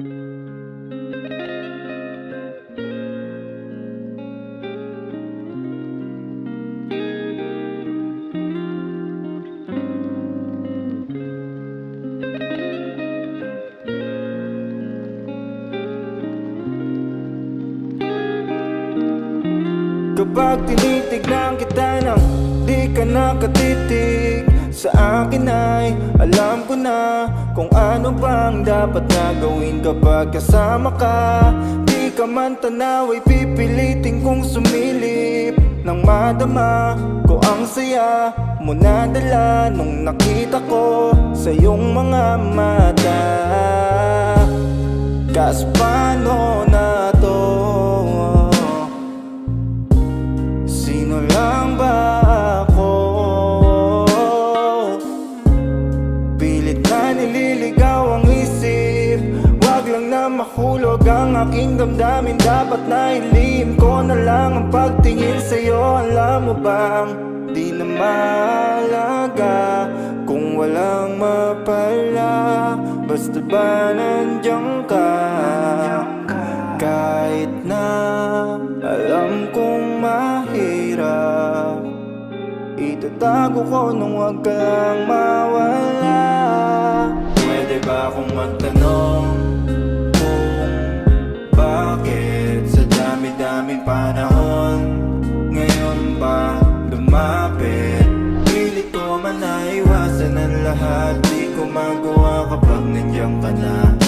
Kapag tinitignan kita nang di ka nakatitig Sa akin ay alam ko na Kung ano bang dapat na gawin kapag kasama ka. Di ka man tanaw ay pipilitin kong sumilip Nang madama ko ang saya mo nadala Nung nakita ko sa iyong mga mata. Kas na nililigaw ang isip. Wag lang na mahulog ang aking damdamin. Dapat na ilihim ko na lang ang pagtingin sa'yo. Alam mo bang di na malaga Kung walang mapala? Basta ba nandiyan ka? Kahit na alam kong mahirap Itatago ko nung wag ka lang mawala ba akong magtanong Kung bakit sa dami-daming panahon Ngayon ba lumapit? Pilit ko man na iwasan ang lahat Di ko magawa kapag nandiyan ka na.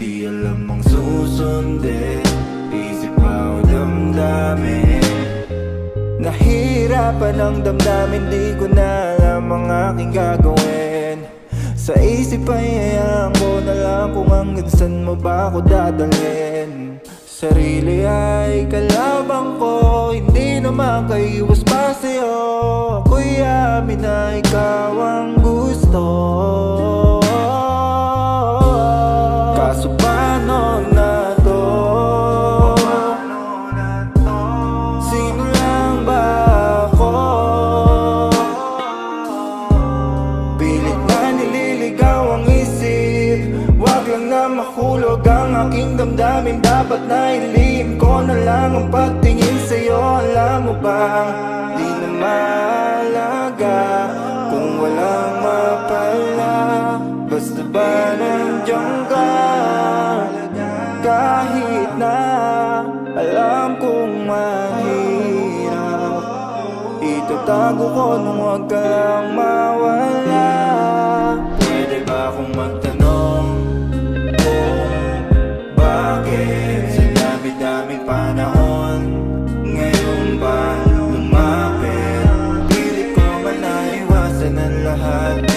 Di alam ang susundin Isip pa o damdamin. Nahirapan ang damdamin Di ko na alam ang aking gagawin Sa isip ay hayaan ko na lang Kung hanggang saan mo ba ako dadalhin. Sarili ay kalabang ko Hindi naman kaiwas pa sa'yo. Ako'y amin na ikaw ang gusto lang na mahulog ang aking damdamin. Dapat na ilihim ko na lang ang pagtingin sa'yo. Alam mo bang di na malaga Kung walang mapala Basta ba nandiyan ka? Kahit na alam kong mahirap Itatago ko nung wag ka lang mawala natin ang lahat.